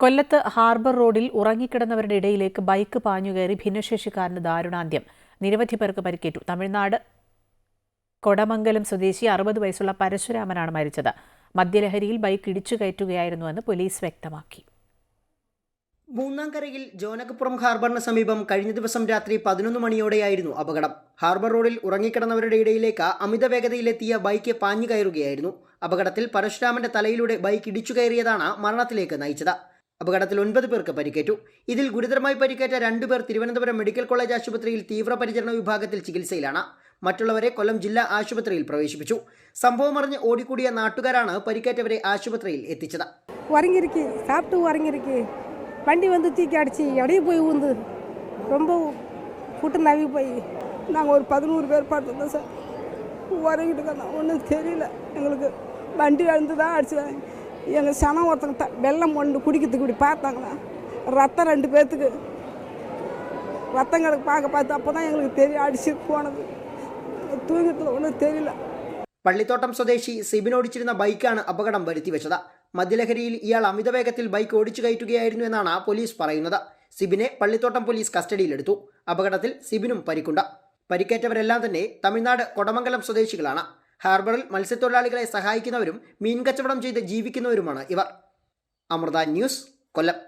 കൊല്ലത്ത് ഹാർബർ റോഡിൽ ഉറങ്ങിക്കിടന്നവരുടെ ഇടയിലേക്ക് ബൈക്ക് പാഞ്ഞുകയറി ഭിന്നശേഷിക്കാരന് ദാരുണാന്ത്യം. നിരവധി പേർക്ക് പരിക്കേറ്റു. തമിഴ്നാട് കൊടമംഗലം സ്വദേശി അറുപത് വയസ്സുള്ള പരശുരാമനാണ് മരിച്ചത്. മദ്യലഹരിയിൽ ബൈക്ക് ഇടിച്ചു കയറ്റുകയായിരുന്നുവെന്ന് പോലീസ് വ്യക്തമാക്കി. മൂന്നാംകരയിൽ ജോനകപ്പുറം ഹാർബറിന് സമീപം കഴിഞ്ഞ ദിവസം രാത്രി പതിനൊന്ന് മണിയോടെയായിരുന്നു അപകടം. ഹാർബർ റോഡിൽ ഉറങ്ങിക്കിടന്നവരുടെ ഇടയിലേക്ക് അമിത വേഗതയിലെത്തിയ ബൈക്ക് പാഞ്ഞു കയറുകയായിരുന്നു അപകടത്തിൽ പരശുരാമന്റെ തലയിലൂടെ ബൈക്ക് ഇടിച്ചു കയറിയതാണ് മരണത്തിലേക്ക് നയിച്ചത്. അപകടത്തിൽ ഒൻപത് പേർക്ക് പരിക്കേറ്റു ഇതിൽ ഗുരുതരമായി പരിക്കേറ്റ രണ്ടുപേർ തിരുവനന്തപുരം മെഡിക്കൽ കോളേജ് ആശുപത്രിയിൽ തീവ്രപരിചരണ വിഭാഗത്തിൽ ചികിത്സയിലാണ് മറ്റുള്ളവരെ കൊല്ലം ജില്ലാ ആശുപത്രിയിൽ പ്രവേശിപ്പിച്ചു സംഭവം അറിഞ്ഞ് ഓടിക്കൂടിയ നാട്ടുകാരാണ് പരിക്കേറ്റവരെ ആശുപത്രിയിൽ എത്തിച്ചത് உறங்கிருக்கு சாப்பிட்டு உறங்கிருக்கு வண்டி வந்து தூக்கி அடிச்சு அப்படியே போய் ஊந்து ரொம்ப புட்டு நவி போய் நாங்கள் ஒரு பதினோரு பேர் பார்த்துருந்தோம் சார் உறங்கிட்டு இருக்கோம் ஒன்றும் தெரியல எங்களுக்கு வண்டி வந்து தான் அடிச்சுவாங்க எங்கள் சனம் ஒருத்தங்க த வெள்ளம் கொண்டு குடிக்கிறதுக்கு இப்படி பார்த்தாங்களா ரத்தம் ரெண்டு பேர்த்துக்கு ரத்தம் கிடக்கு பார்க்க பார்த்து அப்போ தான் எங்களுக்கு தெரியும் அடிச்சு போனது தூங்கத்தில் ஒன்றும் தெரியல പള്ളിത്തോട്ടം സ്വദേശി സിബിൻ ഓടിച്ചിരുന്ന ബൈക്കാണ് അപകടം വരുത്തിവെച്ചത് മദ്യലഹരിയിൽ ഇയാൾ അമിതവേഗത്തിൽ ബൈക്ക് ഓടിച്ചു കയറ്റുകയായിരുന്നു എന്നാണ് പോലീസ് പറയുന്നത് സിബിനെ പള്ളിത്തോട്ടം പോലീസ് കസ്റ്റഡിയിലെടുത്തു അപകടത്തിൽ സിബിനും പരിക്കുണ്ട് പരിക്കേറ്റവരെല്ലാം തന്നെ തമിഴ്നാട് കൊടമംഗലം സ്വദേശികളാണ് ഹാർബറിൽ മത്സ്യത്തൊഴിലാളികളെ സഹായിക്കുന്നവരും മീൻ കച്ചവടം ചെയ്ത് ജീവിക്കുന്നവരുമാണ് ഇവർ. അമൃത ന്യൂസ് കൊല്ലം.